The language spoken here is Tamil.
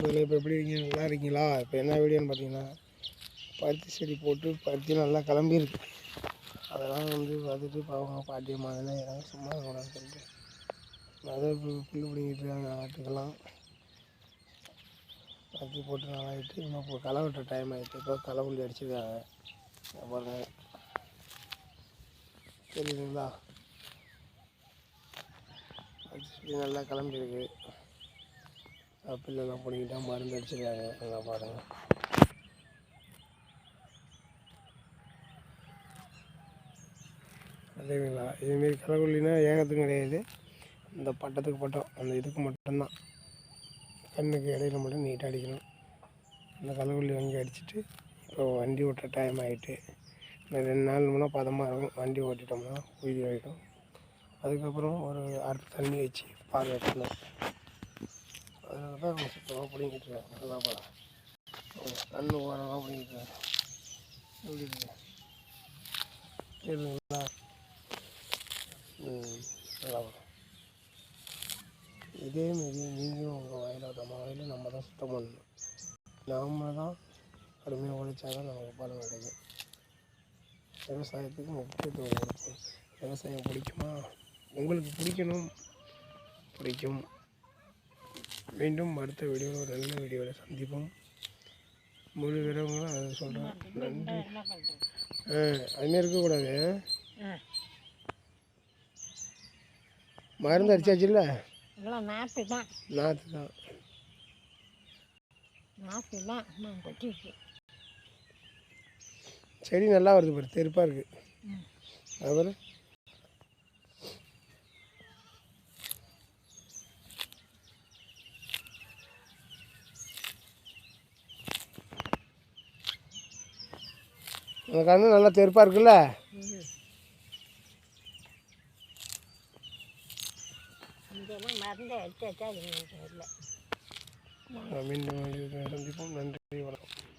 இப்போ எப்படி இருக்கீங்க? நல்லா இருக்கீங்களா? இப்போ என்ன வீடியோன்னு பார்த்தீங்கன்னா பருத்தி செடி போட்டு பருத்தி நல்லா கிளம்பியிருக்கு. அதெல்லாம் வந்து பார்த்துட்டு பாவம் பாட்டியம்மா அதெல்லாம் யாரும் சும்மா கூடாது சொல்லிட்டு. அதை புல் பிடிங்கிட்டு இருக்காங்க ஆட்டுக்கெல்லாம். பருத்தி போட்டு நாளாகிட்டு இன்னும் இப்போ களை வெட்டுற டைம் ஆகிட்டு இப்போ களை புள்ளி அடிச்சிருக்காங்க. பாருங்க. தெரியுதுங்களா? பருத்தி செடி நல்லா கிளம்பியிருக்கு. பில்லெல்லாம் பிடிக்கிட்டா மருந்து அடிச்சிருக்காங்க. நல்லா பாருங்கள் அதேங்களா இதுமாரி களைக்கொல்லினா ஏகத்துக்கும் கிடையாது. இந்த பட்டத்துக்கு பட்டம் அந்த இதுக்கு மட்டும்தான். கண்ணுக்கு இடையில மட்டும் நீட்டாக அடிக்கணும். அந்த களைக்கொல்லி வாங்கி அடிச்சுட்டு இப்போ வண்டி ஓட்டுற டைம் ஆகிட்டு இந்த ரெண்டு நாள் முன்னா பதமாக இருக்கும். வண்டி ஓட்டிட்டோம்னா உயிரி ஆகிடும் அதுக்கப்புறம் ஒரு அடுத்த தண்ணி வச்சு பார்வை வெட்டணும் அதனால தான் அவங்க சுத்தமாக பிடிங்கிட்டு இருக்காங்க நல்லா பாருங்க கண்ணு ஓரமாக பிடிங்கிட்டு இருக்காங்க எப்படி நல்லா பாருங்க இதே மாரி நீங்களும் உங்கள் வயலில் நம்ம வயலில் நம்ம தான் சுத்தம் பண்ணணும். நாம தான் கடுமையாக உழைச்சா தான் நமக்கு பலன் கிடைக்கும் விவசாயத்துக்கு முக்கியத்துவம் கொடுக்கும் விவசாயம் பிடிக்குமா? உங்களுக்கு பிடிக்கணும். பிடிக்கும். மீண்டும் அடுத்த வீடியோவில் ஒரு நல்ல வீடியோவில் சந்திப்போம். முழு விவரங்களும் அதை சொல்கிறேன் நன்றி. ஆ அதுமாரி இருக்கக்கூடாது. மருந்து அடிச்சாச்சுல்ல? நாற்று தான். நாற்று தான். நாற்று தான். செடி நல்லா வருது பாரு தெருப்பாக இருக்குது ம். அந்த கண்ணு நல்லா தெருப்பாக இருக்குல்ல? இல்லை மீண்டும் சந்திப்போம். நன்றி.